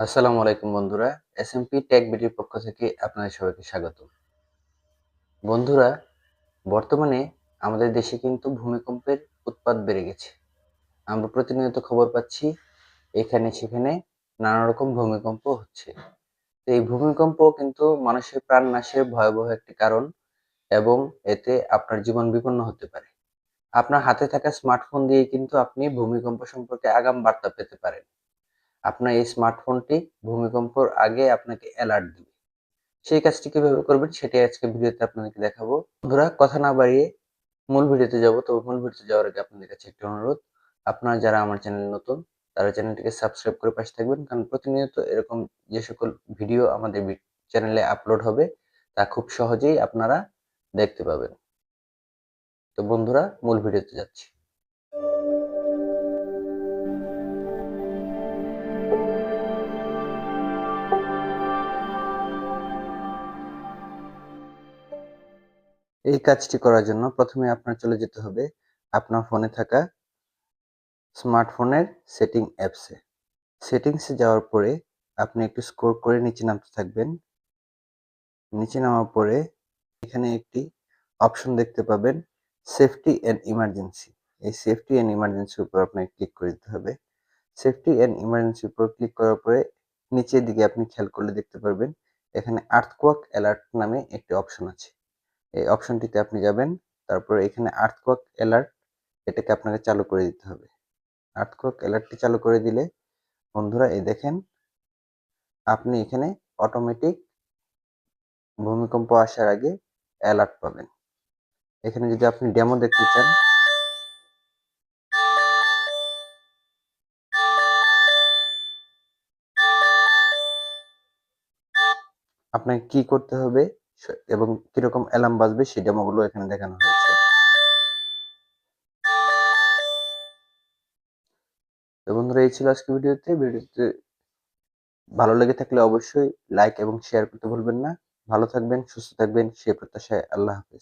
আসসালামু আলাইকুম বন্ধুরা এসএমপি টেক বিডির পক্ষ থেকে আপনাদের সবাইকে স্বাগত বন্ধুরা, বর্তমানে আমাদের দেশে কিন্তু ভূমিকম্পের উৎপাত বেড়ে গেছে। আমরা প্রতিনিয়ত খবর পাচ্ছি, এখানে সেখানে নানা রকম ভূমিকম্প হচ্ছে। তো এই ভূমিকম্প কিন্তু মানুষের প্রাণ নাশের ভয়াবহ একটি কারণ এবং এতে আপনার জীবন বিপন্ন হতে পারে। আপনার হাতে থাকা স্মার্টফোন দিয়ে কিন্তু আপনি ভূমিকম্প সম্পর্কে আগাম বার্তা পেতে পারেন। আপনার এই স্মার্টফোনটি ভূমিকম্পর আগে আপনাকে অ্যালার্ট দিবে। সেই কাজটি কীভাবে করবেন সেটাই আজকে ভিডিওতে আপনাদেরকে দেখাবো। বন্ধুরা, কথা না বাড়িয়ে মূল ভিডিওতে যাব। তবে মূল ভিডিওতে যাওয়ার আগে আপনাদের কাছে একটি অনুরোধ। আপনারা যারা আমার চ্যানেল নতুন, তারা চ্যানেলটিকে সাবস্ক্রাইব করে পাশে থাকবেন। কারণ প্রতিনিয়ত এরকম যে সকল ভিডিও আমাদের চ্যানেলে আপলোড হবে, তা খুব সহজেই আপনারা দেখতে পাবেন। তো বন্ধুরা, মূল ভিডিওতে যাচ্ছি। এই কাজটি করার জন্য প্রথমে আপনার চলে যেতে হবে আপনার ফোনে থাকা স্মার্টফোনের সেটিং অ্যাপসে সেটিংসে যাওয়ার পরে আপনি একটু স্কোর করে নিচে নামতে থাকবেন। নিচে নামার পরে এখানে একটি অপশন দেখতে পাবেন সেফটি অ্যান্ড ইমার্জেন্সি। এই সেফটি অ্যান্ড ইমার্জেন্সির উপর আপনাকে ক্লিক করে দিতে হবে। সেফটি অ্যান্ড ইমার্জেন্সির উপর ক্লিক করার পরে নিচের দিকে আপনি খেয়াল করলে দেখতে পারবেন এখানে আর্থকোয়াক অ্যালার্ট নামে একটি অপশন আছে। এই অপশনটিতে আপনি যাবেন, তারপর এখানে আর্থকোয়াক অ্যালার্ট এটাকে আপনাকে চালু করে দিতে হবে। আর্থকোয়াক অ্যালার্টটি চালু করে দিলে, বন্ধুরা এই দেখেন, আপনি এখানে অটোমেটিক ভূমিকম্প আসার আগে অ্যালার্ট পাবেন। এখানে যদি আপনি ডেমো দেখতে চান, আপনাকে কি করতে হবে? এবং কীরকম অ্যালার্ম বাজবে সেই ডেমোগুলো এখানে দেখানো হয়েছে। তো বন্ধুরা, এই ছিল আজকে ভিডিওতে। ভিডিওতে ভালো লেগে থাকলে অবশ্যই লাইক এবং শেয়ার করতে ভুলবেন না। ভালো থাকবেন, সুস্থ থাকবেন, সেই প্রত্যাশায় আল্লাহ হাফিজ।